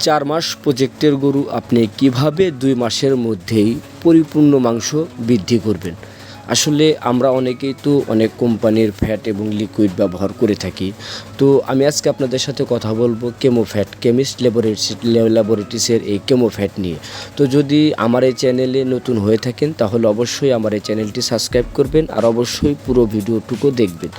চার মাস প্রজেক্টের গরু আপনি কীভাবে দুই মাসের মধ্যেই পরিপূর্ণ মাংস বৃদ্ধি করবেন? আসলে আমরা অনেকেই তো অনেক কোম্পানির ফ্যাট এবং লিকুইড ব্যবহার করে থাকি। তো আমি আজকে আপনাদের সাথে কথা বলব কেমো ফ্যাট কেমিস্ট ল্যাবরেটরি ল্যাবরেটরিসের এই কেমো ফ্যাট নিয়ে। তো যদি আমার এই চ্যানেলে নতুন হয়ে থাকেন, তাহলে অবশ্যই আমার এই চ্যানেলটি সাবস্ক্রাইব করবেন আর অবশ্যই পুরো ভিডিওটুকু দেখবেন।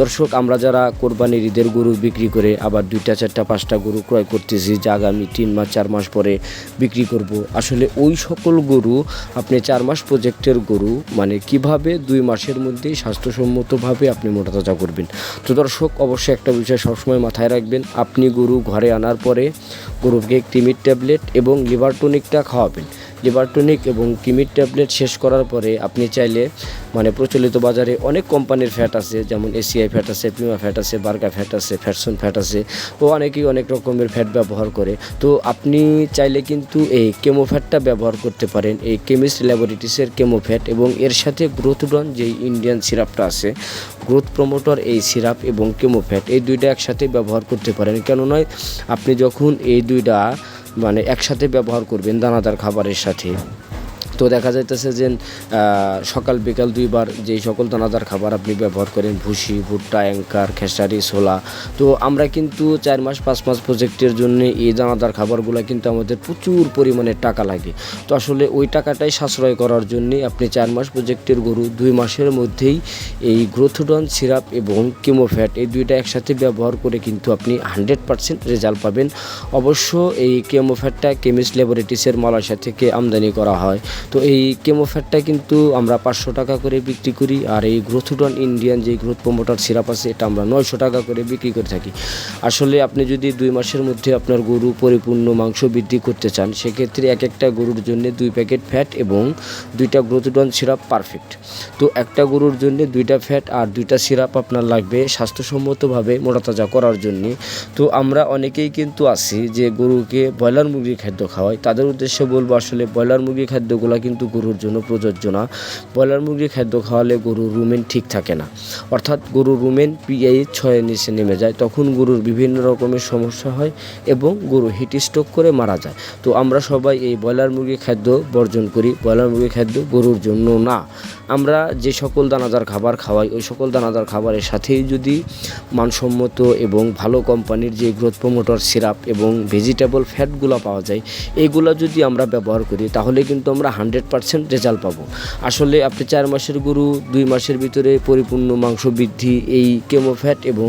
দর্শক, আমরা যারা কোরবানির ঈদের গরু বিক্রি করে আবার দুইটা, চারটা, পাঁচটা গরু ক্রয় করতেছি, যা আগামী তিন মাস, চার মাস পরে বিক্রি করব, আসলে ওই সকল গরু, আপনি চার মাস প্রজেক্টের গরু মানে কীভাবে দুই মাসের মধ্যেই স্বাস্থ্যসম্মতভাবে আপনি মোটা তাজা করবেন। তো দর্শক, অবশ্যই একটা বিষয় সবসময় মাথায় রাখবেন, আপনি গরু ঘরে আনার পরে গরুকে একটি মিট ট্যাবলেট এবং লিভার টনিকটা খাওয়াবেন। লিভার এবং কিমির ট্যাবলেট শেষ করার পরে আপনি চাইলে মানে প্রচলিত বাজারে অনেক কোম্পানির ফ্যাট আছে, যেমন এসিআই ফ্যাট আছে প্রিমা ফ্যাট আছে বার্গা ফ্যাট আছে ফ্যাটসন ফ্যাট আছে ও অনেকেই অনেক রকমের ফ্যাট ব্যবহার করে। তো আপনি চাইলে কিন্তু এই কেমো ফ্যাটটা ব্যবহার করতে পারেন, এই কেমিস্ট ল্যাবরেটরিসের কেমো ফ্যাট এবং এর সাথে গ্রোথ গ্রোথডন যেই ইন্ডিয়ান সিরাপটা আছে গ্রোথ প্রমোটর এই সিরাপ এবং কেমো ফ্যাট এই দুইটা একসাথে ব্যবহার করতে পারেন। কেন নয় আপনি যখন এই দুইটা মানে একসাথে ব্যবহার করবেন দানাদার খাবারের সাথে। তো দেখা যাইতেছে যে সকাল বিকাল দুইবার যেই সকল দানাদার খাবার আপনি ব্যবহার করেন, ভুসি, ভুট্টা অ্যাঙ্কার খেসারি, ছোলা, তো আমরা কিন্তু চার মাস, পাঁচ মাস প্রজেক্টের জন্য এই দানাদার খাবারগুলো কিন্তু আমাদের প্রচুর পরিমাণে টাকা লাগে। তো আসলে ওই টাকাটাই সাশ্রয় করার জন্য আপনি চার মাস প্রজেক্টের গরু দুই মাসের মধ্যেই এই গ্রোথডন সিরাপ এবং কেমোফ্যাট এই দুইটা একসাথে ব্যবহার করে কিন্তু আপনি হান্ড্রেড পারসেন্ট রেজাল্ট পাবেন। অবশ্য এই কেমোফ্যাটটা কেমিস্ট ল্যাবরেটিসের মালয়েশিয়া থেকে আমদানি করা হয়। তো এই কেমোফ্যাটটা কিন্তু আমরা পাঁচশো টাকা করে বিক্রি করি আর এই গ্রোথডন ইন্ডিয়ান যে গ্রোথ প্রমোটার সিরাপ আছে, এটা আমরা নয়শো টাকা করে বিক্রি করে থাকি। আসলে আপনি যদি দুই মাসের মধ্যে আপনার গরু পরিপূর্ণ মাংস বৃদ্ধি করতে চান, সেক্ষেত্রে এক একটা গরুর জন্য দুই প্যাকেট ফ্যাট এবং দুইটা গ্রোথডন সিরাপ পারফেক্ট তো একটা গরুর জন্য দুইটা ফ্যাট আর দুইটা সিরাপ আপনার লাগবে স্বাস্থ্যসম্মতভাবে মোটাতাজা করার জন্য। তো আমরা অনেকেই কিন্তু আছি যে গরুকে ব্রয়লার মুরগির খাদ্য খাওয়াই তাদের উদ্দেশ্যে বলব আসলে ব্রয়লার মুরগির খাদ্যগুলো কিন্তু গরুর জন্য প্রযোজ্য না। ব্রয়লার মুরগির খাদ্য খাওয়ালে গরুর রুমেন ঠিক থাকে না। অর্থাৎ গরুর রুমেন পিএইচ ছয়ের নিচে নেমে যায়, তখন গরুর বিভিন্ন রকমের সমস্যা হয় এবং গরু হিট স্ট্রোক করে মারা যায়। তো আমরা সবাই এই ব্রয়লার মুরগির খাদ্য বর্জন করি, ব্রয়লার মুরগির খাদ্য গরুর জন্য না। আমরা যে সকল দানাদার খাবার খাওয়াই, ওই সকল দানাদার খাবারের সাথেই যদি মানসম্মত এবং ভালো কোম্পানির যে গ্রোথ প্রমোটর সিরাপ এবং ভেজিটেবল ফ্যাটগুলো পাওয়া যায় এইগুলো যদি আমরা ব্যবহার করি, তাহলে কিন্তু আমরা হান্ড্রেড পারসেন্ট রেজাল্ট পাবো। আসলে আপনি চার মাসের গরু, দুই মাসের ভিতরে পরিপূর্ণ মাংস বৃদ্ধি, এই কেমোফ্যাট এবং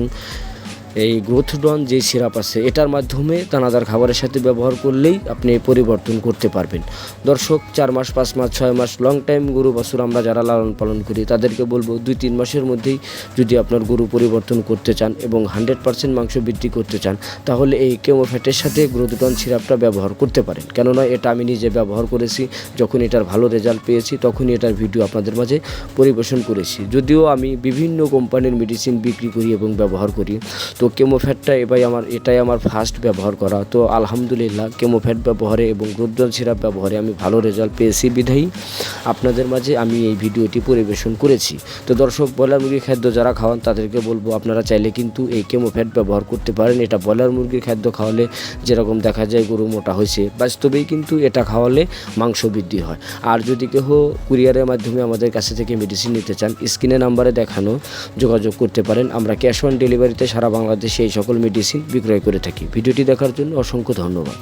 এই গ্রোথডন যে সিরাপ আছে, এটার মাধ্যমে দানাদার খাবারের সাথে ব্যবহার করলেই আপনি পরিবর্তন করতে পারবেন। দর্শক, চার মাস, পাঁচ মাস, ছয় মাস লং টাইম গরু বছর আমরা যারা লালন পালন করি, তাদেরকে বলব দুই, তিন মাসের মধ্যেই যদি আপনার গরু পরিবর্তন করতে চান এবং হান্ড্রেড পার্সেন্ট মাংস বৃদ্ধি করতে চান, তাহলে এই কেমোফ্যাটের সাথে গ্রোথডন সিরাপটা ব্যবহার করতে পারেন। কেননা এটা আমি নিজে ব্যবহার করেছি, যখন এটার ভালো রেজাল্ট পেয়েছি, তখনই এটার ভিডিও আপনাদের মাঝে পরিবেশন করেছি। যদিও আমি বিভিন্ন কোম্পানির মেডিসিন বিক্রি করি এবং ব্যবহার করি, তো কেমোফ্যাটটা এবার আমার, এটাই আমার ফার্স্ট ব্যবহার করা। তো আলহামদুলিল্লাহ, কেমোফ্যাট ব্যবহারে এবং গ্রোথডন সিরাপ ব্যবহারে আমি ভালো রেজাল্ট পেয়েছি বিধায়ী। আপনাদের মাঝে আমি এই ভিডিওটি পরিবেশন করেছি। তো দর্শক, ব্রয়লার মুরগির খাদ্য যারা খাওয়ান, তাদেরকে বলব আপনারা চাইলে কিন্তু এই কেমোফ্যাট ব্যবহার করতে পারেন। এটা ব্রয়লার মুরগির খাদ্য খাওয়ালে যেরকম দেখা যায় গরু মোটা হয়েছে বাস্তবেই কিন্তু এটা খাওয়ালে মাংস বৃদ্ধি হয়। আর যদি কেউ কুরিয়ারের মাধ্যমে আমাদের কাছে থেকে মেডিসিন নিতে চান, স্ক্রিনে নাম্বারে দেখানো যোগাযোগ করতে পারেন। আমরা ক্যাশ অন ডেলিভারিতে সারা বাংলাদেশে এই সকল মেডিসিন বিক্রয় করে থাকি। ভিডিওটি দেখার জন্য অসংখ্য ধন্যবাদ।